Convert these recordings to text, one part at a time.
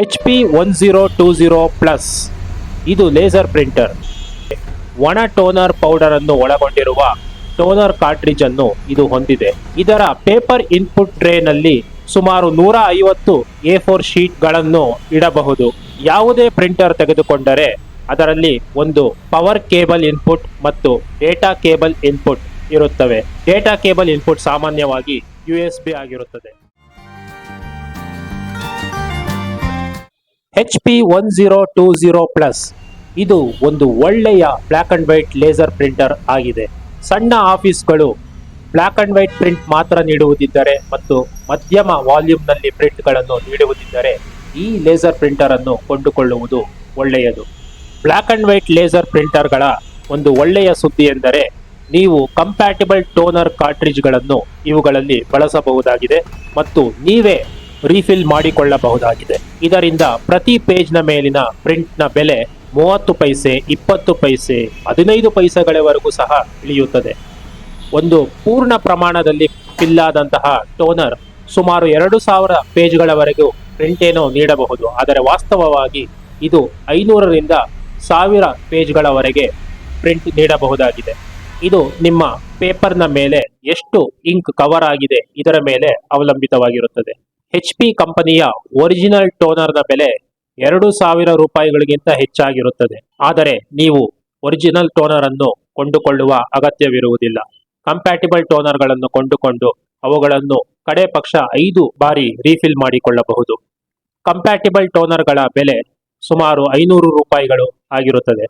H P one zero two zero plus ಇದು laser printer ಒಣ toner powder ಅನ್ನು ಒಳಗೊಂಡಿರುವ ಟೋನರ್ ಕಾರ್ಟ್ರಿಜ್ ಅನ್ನು ಇದು ಹೊಂದಿದೆ. ಇದರ ಪೇಪರ್ ಇನ್ಪುಟ್ ಟ್ರೇನಲ್ಲಿ ಸುಮಾರು ನೂರ ಐವತ್ತು ಎ ಫೋರ್ ಶೀಟ್ಗಳನ್ನು ಇಡಬಹುದು. ಯಾವುದೇ ಪ್ರಿಂಟರ್ ತೆಗೆದುಕೊಂಡರೆ ಅದರಲ್ಲಿ ಒಂದು ಪವರ್ ಕೇಬಲ್ ಇನ್ಪುಟ್ ಮತ್ತು ಡೇಟಾ ಕೇಬಲ್ ಇನ್ಪುಟ್ ಇರುತ್ತವೆ. ಡೇಟಾ ಕೇಬಲ್ ಇನ್ಪುಟ್ ಸಾಮಾನ್ಯವಾಗಿ ಯು ಎಸ್ ಬಿ ಆಗಿರುತ್ತದೆ. H P one zero two zero plus ಇದು ಒಂದು ಒಳ್ಳೆಯ black and white laser printer ಆಗಿದೆ. ಸಣ್ಣ ಆಫೀಸ್ಗಳು ಬ್ಲ್ಯಾಕ್ ಅಂಡ್ ವೈಟ್ ಪ್ರಿಂಟ್ ಮಾತ್ರ ನೀಡುವುದಿದ್ದರೆ ಮತ್ತು ಮಧ್ಯಮ ವಾಲ್ಯೂಮ್ನಲ್ಲಿ ಪ್ರಿಂಟ್ಗಳನ್ನು ನೀಡುವುದಿದ್ದರೆ ಈ ಲೇಸರ್ ಪ್ರಿಂಟರ್ ಅನ್ನು ಕೊಂಡುಕೊಳ್ಳುವುದು ಒಳ್ಳೆಯದು. ಬ್ಲ್ಯಾಕ್ ಅಂಡ್ ವೈಟ್ ಲೇಸರ್ ಪ್ರಿಂಟರ್ಗಳ ಒಂದು ಒಳ್ಳೆಯ ಸುದ್ದಿ ಎಂದರೆ ನೀವು ಕಂಪ್ಯಾಟಿಬಲ್ ಟೋನರ್ ಕಾರ್ಟ್ರಿಜ್ಗಳನ್ನು ಇವುಗಳಲ್ಲಿ ಬಳಸಬಹುದಾಗಿದೆ ಮತ್ತು ನೀವೇ ರೀಫಿಲ್ ಮಾಡಿಕೊಳ್ಳಬಹುದಾಗಿದೆ. ಇದರಿಂದ ಪ್ರತಿ ಪೇಜ್ನ ಮೇಲಿನ ಪ್ರಿಂಟ್ನ ಬೆಲೆ ಮೂವತ್ತು ಪೈಸೆ, ಇಪ್ಪತ್ತು ಪೈಸೆ, ಹದಿನೈದು ಪೈಸೆಗಳವರೆಗೂ ಸಹ ಇಳಿಯುತ್ತದೆ. ಒಂದು ಪೂರ್ಣ ಪ್ರಮಾಣದಲ್ಲಿ ಫಿಲ್ ಆದಂತಹ ಟೋನರ್ ಸುಮಾರು ಎರಡು ಸಾವಿರ ಪೇಜ್ಗಳವರೆಗೂ ಪ್ರಿಂಟ್ ಏನೋ ನೀಡಬಹುದು. ಆದರೆ ವಾಸ್ತವವಾಗಿ ಇದು ಐನೂರರಿಂದ ಸಾವಿರ ಪೇಜ್ಗಳವರೆಗೆ ಪ್ರಿಂಟ್ ನೀಡಬಹುದಾಗಿದೆ. ಇದು ನಿಮ್ಮ ಪೇಪರ್ನ ಮೇಲೆ ಎಷ್ಟು ಇಂಕ್ ಕವರ್ ಆಗಿದೆ ಇದರ ಮೇಲೆ ಅವಲಂಬಿತವಾಗಿರುತ್ತದೆ. ಎಚ್ ಪಿ ಕಂಪನಿಯ ಒರಿಜಿನಲ್ ಟೋನರ್ನ ಬೆಲೆ ಎರಡು ಸಾವಿರ ರೂಪಾಯಿಗಳಿಗಿಂತ ಹೆಚ್ಚಾಗಿರುತ್ತದೆ. ಆದರೆ ನೀವು ಒರಿಜಿನಲ್ ಟೋನರ್ ಅನ್ನು ಕೊಂಡುಕೊಳ್ಳುವ ಅಗತ್ಯವಿರುವುದಿಲ್ಲ. ಕಂಪ್ಯಾಟಿಬಲ್ ಟೋನರ್ಗಳನ್ನು ಕೊಂಡುಕೊಂಡು ಅವುಗಳನ್ನು ಕಡೆ ಪಕ್ಷ ಐದು ಬಾರಿ ರೀಫಿಲ್ ಮಾಡಿಕೊಳ್ಳಬಹುದು. ಕಂಪ್ಯಾಟಿಬಲ್ ಟೋನರ್ಗಳ ಬೆಲೆ ಸುಮಾರು ಐನೂರು ರೂಪಾಯಿಗಳು ಆಗಿರುತ್ತದೆ.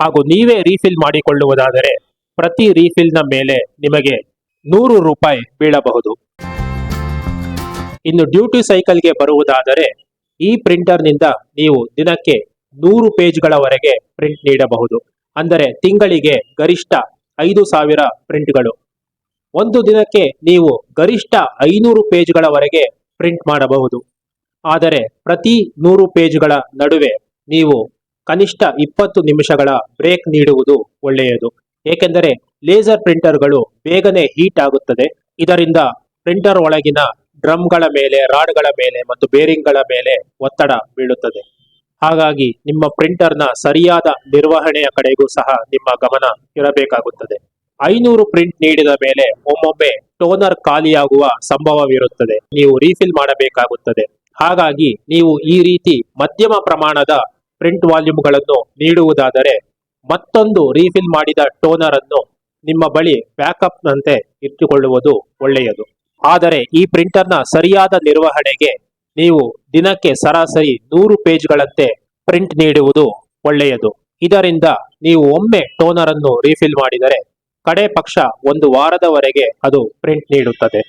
ಹಾಗೂ ನೀವೇ ರೀಫಿಲ್ ಮಾಡಿಕೊಳ್ಳುವುದಾದರೆ ಪ್ರತಿ ರೀಫಿಲ್ನ ಮೇಲೆ ನಿಮಗೆ ನೂರು ರೂಪಾಯಿ ಬೀಳಬಹುದು. ಇನ್ನು ಡ್ಯೂಟಿ ಸೈಕಲ್ಗೆ ಬರುವುದಾದರೆ ಈ ಪ್ರಿಂಟರ್ನಿಂದ ನೀವು ದಿನಕ್ಕೆ ನೂರು ಪೇಜ್ಗಳವರೆಗೆ ಪ್ರಿಂಟ್ ನೀಡಬಹುದು. ಅಂದರೆ ತಿಂಗಳಿಗೆ ಗರಿಷ್ಠ ಐದು ಸಾವಿರ ಪ್ರಿಂಟ್ಗಳು ಒಂದು ದಿನಕ್ಕೆ ನೀವು ಗರಿಷ್ಠ ಐನೂರು ಪೇಜ್ಗಳವರೆಗೆ ಪ್ರಿಂಟ್ ಮಾಡಬಹುದು. ಆದರೆ ಪ್ರತಿ ನೂರು ಪೇಜ್ಗಳ ನಡುವೆ ನೀವು ಕನಿಷ್ಠ ಇಪ್ಪತ್ತು ನಿಮಿಷಗಳ ಬ್ರೇಕ್ ನೀಡುವುದು ಒಳ್ಳೆಯದು. ಏಕೆಂದರೆ ಲೇಸರ್ ಪ್ರಿಂಟರ್ಗಳು ಬೇಗನೆ ಹೀಟ್ ಆಗುತ್ತದೆ. ಇದರಿಂದ ಪ್ರಿಂಟರ್ ಒಳಗಿನ ಡ್ರಮ್ಗಳ ಮೇಲೆ, ರಾಡ್ಗಳ ಮೇಲೆ ಮತ್ತು ಬೇರಿಂಗ್ಗಳ ಮೇಲೆ ಒತ್ತಡ ಬೀಳುತ್ತದೆ. ಹಾಗಾಗಿ ನಿಮ್ಮ ಪ್ರಿಂಟರ್ನ ಸರಿಯಾದ ನಿರ್ವಹಣೆಯ ಕಡೆಗೂ ಸಹ ನಿಮ್ಮ ಗಮನ ಇರಬೇಕಾಗುತ್ತದೆ. ಐನೂರು ಪ್ರಿಂಟ್ ನೀಡಿದ ಮೇಲೆ ಒಮ್ಮೊಮ್ಮೆ ಟೋನರ್ ಖಾಲಿಯಾಗುವ ಸಂಭವವಿರುತ್ತದೆ. ನೀವು ರೀಫಿಲ್ ಮಾಡಬೇಕಾಗುತ್ತದೆ. ಹಾಗಾಗಿ ನೀವು ಈ ರೀತಿ ಮಧ್ಯಮ ಪ್ರಮಾಣದ ಪ್ರಿಂಟ್ ವಾಲ್ಯೂಮ್ಗಳನ್ನು ನೀಡುವುದಾದರೆ ಮತ್ತೊಂದು ರೀಫಿಲ್ ಮಾಡಿದ ಟೋನರ್ ಅನ್ನು ನಿಮ್ಮ ಬಳಿ ಬ್ಯಾಕಪ್ನಂತೆ ಇಟ್ಟುಕೊಳ್ಳುವುದು ಒಳ್ಳೆಯದು. ಆದರೆ ಈ ಪ್ರಿಂಟರ್ನ ಸರಿಯಾದ ನಿರ್ವಹಣೆಗೆ ನೀವು ದಿನಕ್ಕೆ ಸರಾಸರಿ ನೂರು ಪೇಜ್ಗಳಂತೆ ಪ್ರಿಂಟ್ ನೀಡುವುದು ಒಳ್ಳೆಯದು. ಇದರಿಂದ ನೀವು ಒಮ್ಮೆ ಟೋನರ್ ಅನ್ನು ರೀಫಿಲ್ ಮಾಡಿದರೆ ಕಡೆ ಪಕ್ಷ ಒಂದು ವಾರದವರೆಗೆ ಅದು ಪ್ರಿಂಟ್ ನೀಡುತ್ತದೆ.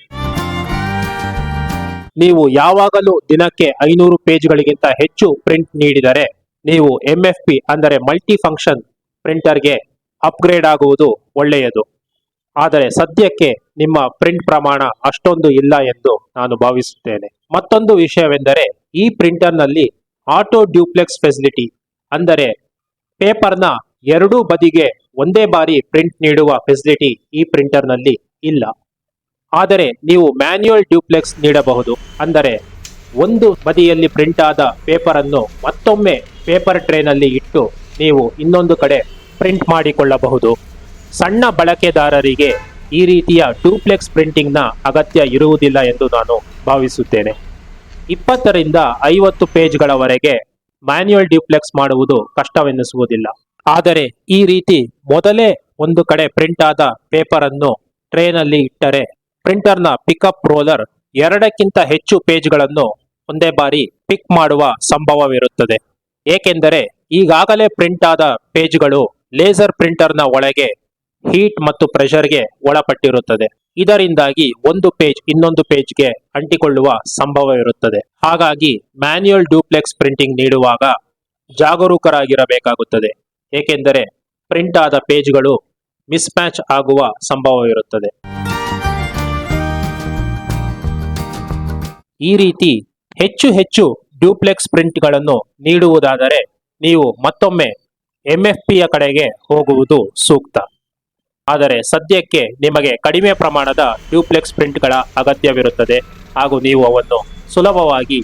ನೀವು ಯಾವಾಗಲೂ ದಿನಕ್ಕೆ ಐನೂರು ಪೇಜ್ಗಳಿಗಿಂತ ಹೆಚ್ಚು ಪ್ರಿಂಟ್ ನೀಡಿದರೆ ನೀವು ಎಂ ಎಫ್ ಪಿ ಅಂದರೆ ಮಲ್ಟಿ ಫಂಕ್ಷನ್ ಪ್ರಿಂಟರ್ಗೆ ಅಪ್ಗ್ರೇಡ್ ಆಗುವುದು ಒಳ್ಳೆಯದು. ಆದರೆ ಸದ್ಯಕ್ಕೆ ನಿಮ್ಮ ಪ್ರಿಂಟ್ ಪ್ರಮಾಣ ಅಷ್ಟೊಂದು ಇಲ್ಲ ಎಂದು ನಾನು ಭಾವಿಸುತ್ತೇನೆ. ಮತ್ತೊಂದು ವಿಷಯವೆಂದರೆ, ಈ ಪ್ರಿಂಟರ್ನಲ್ಲಿ ಆಟೋ ಡ್ಯೂಪ್ಲೆಕ್ಸ್ ಫೆಸಿಲಿಟಿ ಅಂದರೆ ಪೇಪರ್ನ ಎರಡೂ ಬದಿಗೆ ಒಂದೇ ಬಾರಿ ಪ್ರಿಂಟ್ ನೀಡುವ ಫೆಸಿಲಿಟಿ ಈ ಪ್ರಿಂಟರ್ನಲ್ಲಿ ಇಲ್ಲ. ಆದರೆ ನೀವು ಮ್ಯಾನ್ಯುಯಲ್ ಡ್ಯೂಪ್ಲೆಕ್ಸ್ ನೀಡಬಹುದು. ಅಂದರೆ ಒಂದು ಬದಿಯಲ್ಲಿ ಪ್ರಿಂಟ್ ಆದ ಪೇಪರ್ ಮತ್ತೊಮ್ಮೆ ಪೇಪರ್ ಟ್ರೇನಲ್ಲಿ ಇಟ್ಟು ನೀವು ಇನ್ನೊಂದು ಕಡೆ ಪ್ರಿಂಟ್ ಮಾಡಿಕೊಳ್ಳಬಹುದು. ಸಣ್ಣ ಬಳಕೆದಾರರಿಗೆ ಈ ರೀತಿಯ ಟೂಪ್ಲೆಕ್ಸ್ ಪ್ರಿಂಟಿಂಗ್ನ ಅಗತ್ಯ ಇರುವುದಿಲ್ಲ ಎಂದು ನಾನು ಭಾವಿಸುತ್ತೇನೆ. ಇಪ್ಪತ್ತರಿಂದ ಐವತ್ತು ಪೇಜ್ಗಳವರೆಗೆ ಮ್ಯಾನ್ಯುಯಲ್ ಡ್ಯೂಪ್ಲೆಕ್ಸ್ ಮಾಡುವುದು ಕಷ್ಟವೆನ್ನಿಸುವುದಿಲ್ಲ ಆದರೆ ಈ ರೀತಿ ಮೊದಲೇ ಒಂದು ಕಡೆ ಪ್ರಿಂಟ್ ಆದ ಪೇಪರ್ ಅನ್ನು ಟ್ರೇನಲ್ಲಿ ಇಟ್ಟರೆ ಪ್ರಿಂಟರ್ನ ಪಿಕಪ್ ರೋಲರ್ ಎರಡಕ್ಕಿಂತ ಹೆಚ್ಚು ಪೇಜ್ಗಳನ್ನು ಒಂದೇ ಬಾರಿ ಪಿಕ್ ಮಾಡುವ ಸಂಭವವಿರುತ್ತದೆ. ಏಕೆಂದರೆ ಈಗಾಗಲೇ ಪ್ರಿಂಟ್ ಆದ ಪೇಜ್ಗಳು ಲೇಸರ್ ಪ್ರಿಂಟರ್ನ ಒಳಗೆ ಹೀಟ್ ಮತ್ತು ಪ್ರೆಷರ್ಗೆ ಒಳಪಟ್ಟಿರುತ್ತದೆ. ಇದರಿಂದಾಗಿ ಒಂದು ಪೇಜ್ ಇನ್ನೊಂದು ಪೇಜ್ಗೆ ಅಂಟಿಕೊಳ್ಳುವ ಸಂಭವವಿರುತ್ತದೆ. ಹಾಗಾಗಿ ಮ್ಯಾನ್ಯುಯಲ್ ಡ್ಯೂಪ್ಲೆಕ್ಸ್ ಪ್ರಿಂಟಿಂಗ್ ನೀಡುವಾಗ ಜಾಗರೂಕರಾಗಿರಬೇಕಾಗುತ್ತದೆ. ಏಕೆಂದರೆ ಪ್ರಿಂಟ್ ಆದ ಪೇಜ್ಗಳು ಮಿಸ್ಮ್ಯಾಚ್ ಆಗುವ ಸಂಭವವಿರುತ್ತದೆ. ಈ ರೀತಿ ಹೆಚ್ಚು ಹೆಚ್ಚು ಡ್ಯೂಪ್ಲೆಕ್ಸ್ ಪ್ರಿಂಟ್ಗಳನ್ನು ನೀಡುವುದಾದರೆ ನೀವು ಮತ್ತೊಮ್ಮೆ ಎಂಎಫ್ಪಿಯ ಕಡೆಗೆ ಹೋಗುವುದು ಸೂಕ್ತ. ಆದರೆ ಸದ್ಯಕ್ಕೆ ನಿಮಗೆ ಕಡಿಮೆ ಪ್ರಮಾಣದ ಡ್ಯೂಪ್ಲೆಕ್ಸ್ ಪ್ರಿಂಟ್ಗಳ ಅಗತ್ಯವಿರುತ್ತದೆ. ಹಾಗೂ ನೀವು ಅವನ್ನು ಸುಲಭವಾಗಿ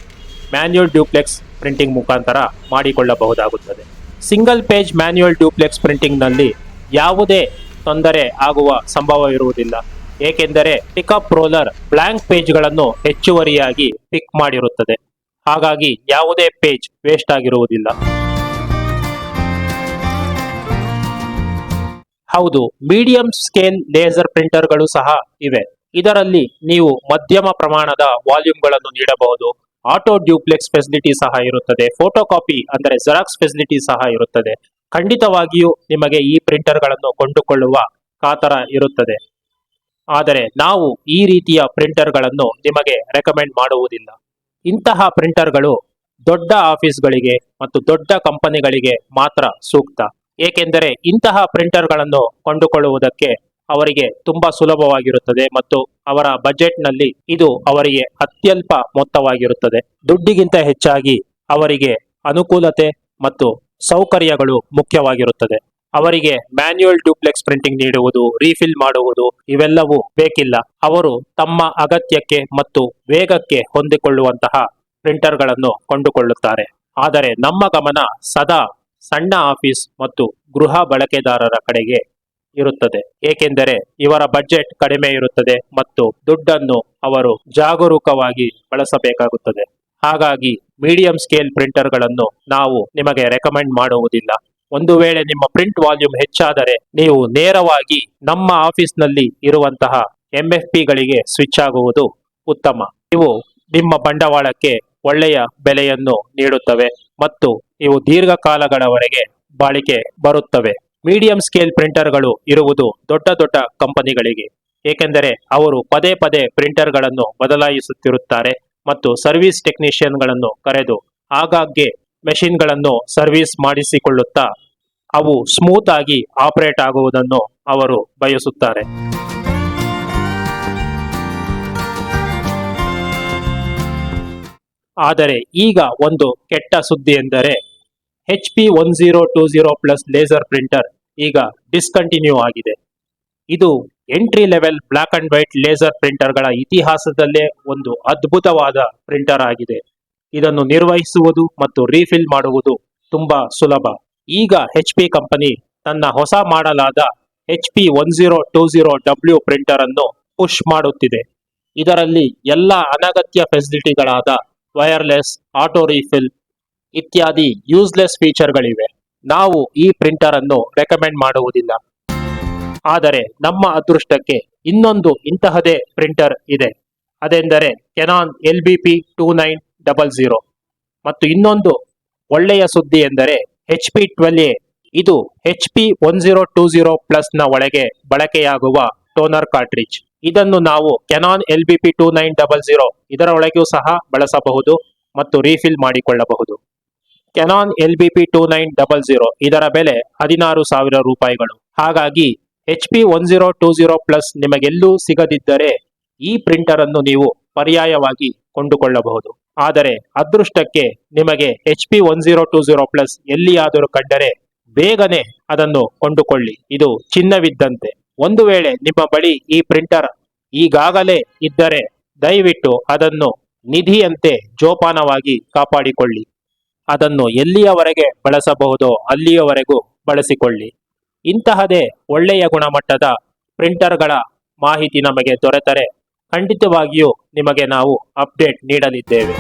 ಮ್ಯಾನ್ಯುಯಲ್ ಡ್ಯೂಪ್ಲೆಕ್ಸ್ ಪ್ರಿಂಟಿಂಗ್ ಮುಖಾಂತರ ಮಾಡಿಕೊಳ್ಳಬಹುದಾಗುತ್ತದೆ. ಸಿಂಗಲ್ ಪೇಜ್ ಮ್ಯಾನ್ಯುಯಲ್ ಡ್ಯೂಪ್ಲೆಕ್ಸ್ ಪ್ರಿಂಟಿಂಗ್ನಲ್ಲಿ ಯಾವುದೇ ತೊಂದರೆ ಆಗುವ ಸಂಭವ ಇರುವುದಿಲ್ಲ ಏಕೆಂದರೆ ಪಿಕಪ್ ರೋಲರ್ ಬ್ಲಾಂಕ್ ಪೇಜ್ಗಳನ್ನು ಹೆಚ್ಚುವರಿಯಾಗಿ ಪಿಕ್ ಮಾಡಿರುತ್ತದೆ. ಹಾಗಾಗಿ ಯಾವುದೇ ಪೇಜ್ ವೇಸ್ಟ್ ಆಗಿರುವುದಿಲ್ಲ. ಹೌದು, ಮೀಡಿಯಂ ಸ್ಕೇಲ್ ಲೇಸರ್ ಪ್ರಿಂಟರ್ಗಳು ಸಹ ಇವೆ. ಇದರಲ್ಲಿ ನೀವು ಮಧ್ಯಮ ಪ್ರಮಾಣದ ವಾಲ್ಯೂಮ್ಗಳನ್ನು ನೀಡಬಹುದು. ಆಟೋ ಡ್ಯೂಪ್ಲೆಕ್ಸ್ ಫೆಸಿಲಿಟಿ ಸಹ ಇರುತ್ತದೆ. ಫೋಟೋ ಕಾಪಿ ಅಂದರೆ ಜೆರಾಕ್ಸ್ ಫೆಸಿಲಿಟಿ ಸಹ ಇರುತ್ತದೆ. ಖಂಡಿತವಾಗಿಯೂ ನಿಮಗೆ ಈ ಪ್ರಿಂಟರ್ಗಳನ್ನು ಕೊಂಡುಕೊಳ್ಳುವ ಕಾತರ ಇರುತ್ತದೆ. ಆದರೆ ನಾವು ಈ ರೀತಿಯ ಪ್ರಿಂಟರ್ಗಳನ್ನು ನಿಮಗೆ ರೆಕಮೆಂಡ್ ಮಾಡುವುದಿಲ್ಲ. ಇಂತಹ ಪ್ರಿಂಟರ್ಗಳು ದೊಡ್ಡ ಆಫೀಸ್ಗಳಿಗೆ ಮತ್ತು ದೊಡ್ಡ ಕಂಪನಿಗಳಿಗೆ ಮಾತ್ರ ಸೂಕ್ತ. ಏಕೆಂದರೆ ಇಂತಹ ಪ್ರಿಂಟರ್ಗಳನ್ನು ಕೊಂಡುಕೊಳ್ಳುವುದಕ್ಕೆ ಅವರಿಗೆ ತುಂಬಾ ಸುಲಭವಾಗಿರುತ್ತದೆ ಮತ್ತು ಅವರ ಬಜೆಟ್ನಲ್ಲಿ ಇದು ಅವರಿಗೆ ಅತ್ಯಲ್ಪ ಮೊತ್ತವಾಗಿರುತ್ತದೆ. ದುಡ್ಡಿಗಿಂತ ಹೆಚ್ಚಾಗಿ ಅವರಿಗೆ ಅನುಕೂಲತೆ ಮತ್ತು ಸೌಕರ್ಯಗಳು ಮುಖ್ಯವಾಗಿರುತ್ತದೆ. ಅವರಿಗೆ ಮ್ಯಾನ್ಯುಯಲ್ ಡ್ಯೂಪ್ಲೆಕ್ಸ್ ಪ್ರಿಂಟಿಂಗ್ ನೀಡುವುದು, ರೀಫಿಲ್ ಮಾಡುವುದು ಇವೆಲ್ಲವೂ ಬೇಕಿಲ್ಲ. ಅವರು ತಮ್ಮ ಅಗತ್ಯಕ್ಕೆ ಮತ್ತು ವೇಗಕ್ಕೆ ಹೊಂದಿಕೊಳ್ಳುವಂತಹ ಪ್ರಿಂಟರ್ಗಳನ್ನು ಕೊಂಡುಕೊಳ್ಳುತ್ತಾರೆ. ಆದರೆ ನಮ್ಮ ಗಮನ ಸದಾ ಸಣ್ಣ ಆಫೀಸ್ ಮತ್ತು ಗೃಹ ಬಳಕೆದಾರರ ಕಡೆಗೆ ಇರುತ್ತದೆ. ಏಕೆಂದರೆ ಇವರ ಬಜೆಟ್ ಕಡಿಮೆ ಇರುತ್ತದೆ ಮತ್ತು ದುಡ್ಡನ್ನು ಅವರು ಜಾಗರೂಕವಾಗಿ ಬಳಸಬೇಕಾಗುತ್ತದೆ. ಹಾಗಾಗಿ ಮೀಡಿಯಂ ಸ್ಕೇಲ್ ಪ್ರಿಂಟರ್ಗಳನ್ನು ನಾವು ನಿಮಗೆ ರೆಕಮೆಂಡ್ ಮಾಡುವುದಿಲ್ಲ. ಒಂದು ವೇಳೆ ನಿಮ್ಮ ಪ್ರಿಂಟ್ ವಾಲ್ಯೂಮ್ ಹೆಚ್ಚಾದರೆ ನೀವು ನೇರವಾಗಿ ನಮ್ಮ ಆಫೀಸ್ನಲ್ಲಿ ಇರುವಂತಹ ಎಂಎಫ್ ಗಳಿಗೆ ಸ್ವಿಚ್ ಆಗುವುದು ಉತ್ತಮ. ಇವು ನಿಮ್ಮ ಬಂಡವಾಳಕ್ಕೆ ಒಳ್ಳೆಯ ಬೆಲೆಯನ್ನು ನೀಡುತ್ತವೆ ಮತ್ತು ಇವು ದೀರ್ಘಕಾಲಗಳವರೆಗೆ ಬಾಳಿಕೆ ಬರುತ್ತವೆ. ಮೀಡಿಯಂ ಸ್ಕೇಲ್ ಪ್ರಿಂಟರ್ಗಳು ಇರುವುದು ದೊಡ್ಡ ದೊಡ್ಡ ಕಂಪನಿಗಳಿಗೆ. ಏಕೆಂದರೆ ಅವರು ಪದೇ ಪದೇ ಪ್ರಿಂಟರ್ಗಳನ್ನು ಬದಲಾಯಿಸುತ್ತಿರುತ್ತಾರೆ ಮತ್ತು ಸರ್ವಿಸ್ ಟೆಕ್ನಿಷಿಯನ್ಗಳನ್ನು ಕರೆದು ಆಗಾಗ್ಗೆ ಮೆಷಿನ್ಗಳನ್ನು ಸರ್ವಿಸ್ ಮಾಡಿಸಿಕೊಳ್ಳುತ್ತಾ ಅವು ಸ್ಮೂತ್ ಆಗಿ ಆಪರೇಟ್ ಆಗುವುದನ್ನು ಅವರು ಬಯಸುತ್ತಾರೆ. ಆದರೆ ಈಗ ಒಂದು ಕೆಟ್ಟ ಸುದ್ದಿ ಎಂದರೆ H P one zero two zero plus laser printer ಈಗ ಡಿಸ್ಕಂಟಿನ್ಯೂ ಆಗಿದೆ. ಇದು entry level black and white laser ಪ್ರಿಂಟರ್ಗಳ ಇತಿಹಾಸದಲ್ಲೇ ಒಂದು ಅದ್ಭುತವಾದ ಪ್ರಿಂಟರ್ ಆಗಿದೆ. ಇದನ್ನು ನಿರ್ವಹಿಸುವುದು ಮತ್ತು ರೀಫಿಲ್ ಮಾಡುವುದು ತುಂಬಾ ಸುಲಭ. ಈಗ ಎಚ್ ಪಿ ಕಂಪನಿ ತನ್ನ ಹೊಸ ಮಾಡಲಾದ H P one zero two zero W printer ಅನ್ನು ಪುಷ್ ಮಾಡುತ್ತಿದೆ. ಇದರಲ್ಲಿ ಎಲ್ಲ ಅನಗತ್ಯ ಫೆಸಿಲಿಟಿಗಳಾದ ವೈರ್ಲೆಸ್ ಆಟೋ ರೀಫಿಲ್ ಇತ್ಯಾದಿ ಯೂಸ್ಲೆಸ್ ಫೀಚರ್ಗಳಿವೆ ನಾವು ಈ ಪ್ರಿಂಟರ್ ಅನ್ನು ರೆಕಮೆಂಡ್ ಮಾಡುವುದಿಲ್ಲ. ಆದರೆ ನಮ್ಮ ಅದೃಷ್ಟಕ್ಕೆ ಇನ್ನೊಂದು ಇಂತಹದೇ ಪ್ರಿಂಟರ್ ಇದೆ. ಅದೆಂದರೆ Canon L B P two nine double zero ಮತ್ತು ಇನ್ನೊಂದು ಒಳ್ಳೆಯ ಸುದ್ದಿ ಎಂದರೆ ಎಚ್ ಪಿ ಟ್ವೆಲ್ ಎ ಇದು H P one zero two zero ಪ್ಲಸ್ನ ಒಳಗೆ ಬಳಕೆಯಾಗುವ ಟೋನರ್ ಕಾರ್ಟ್ರಿಜ್ ಇದನ್ನು ನಾವು Canon L B P two nine double zero ಇದರ ಒಳಗೂ ಸಹ ಬಳಸಬಹುದು ಮತ್ತು ರೀಫಿಲ್ ಮಾಡಿಕೊಳ್ಳಬಹುದು. Canon L B P two nine double zero ಇದರ ಬೆಲೆ ಹದಿನಾರು ಸಾವಿರ ರೂಪಾಯಿಗಳು. ಹಾಗಾಗಿ H P one zero two zero plus ನಿಮಗೆಲ್ಲೂ ಸಿಗದಿದ್ದರೆ ಈ ಪ್ರಿಂಟರ್ ಅನ್ನು ನೀವು ಪರ್ಯಾಯವಾಗಿ ಕೊಂಡುಕೊಳ್ಳಬಹುದು. ಆದರೆ ಅದೃಷ್ಟಕ್ಕೆ ನಿಮಗೆ H P one zero two zero plus ಎಲ್ಲಿಯಾದರೂ ಕಂಡರೆ ಬೇಗನೆ ಅದನ್ನು ಕೊಂಡುಕೊಳ್ಳಿ. ಇದು ಚಿನ್ನವಿದ್ದಂತೆ. ಒಂದು ವೇಳೆ ನಿಮ್ಮ ಬಳಿ ಈ ಪ್ರಿಂಟರ್ ಈಗಾಗಲೇ ಇದ್ದರೆ ದಯವಿಟ್ಟು ಅದನ್ನು ನಿಧಿಯಂತೆ ಜೋಪಾನವಾಗಿ ಕಾಪಾಡಿಕೊಳ್ಳಿ. ಅದನ್ನು ಎಲ್ಲಿಯವರೆಗೆ ಬಳಸಬಹುದೋ ಅಲ್ಲಿಯವರೆಗೂ ಬಳಸಿಕೊಳ್ಳಿ. ಇಂತಹದೇ ಒಳ್ಳೆಯ ಗುಣಮಟ್ಟದ ಪ್ರಿಂಟರ್ಗಳ ಮಾಹಿತಿ ನಮಗೆ ದೊರೆತರೆ ಖಂಡಿತವಾಗಿಯೂ ನಿಮಗೆ ನಾವು ಅಪ್ಡೇಟ್ ನೀಡಲಿದ್ದೇವೆ.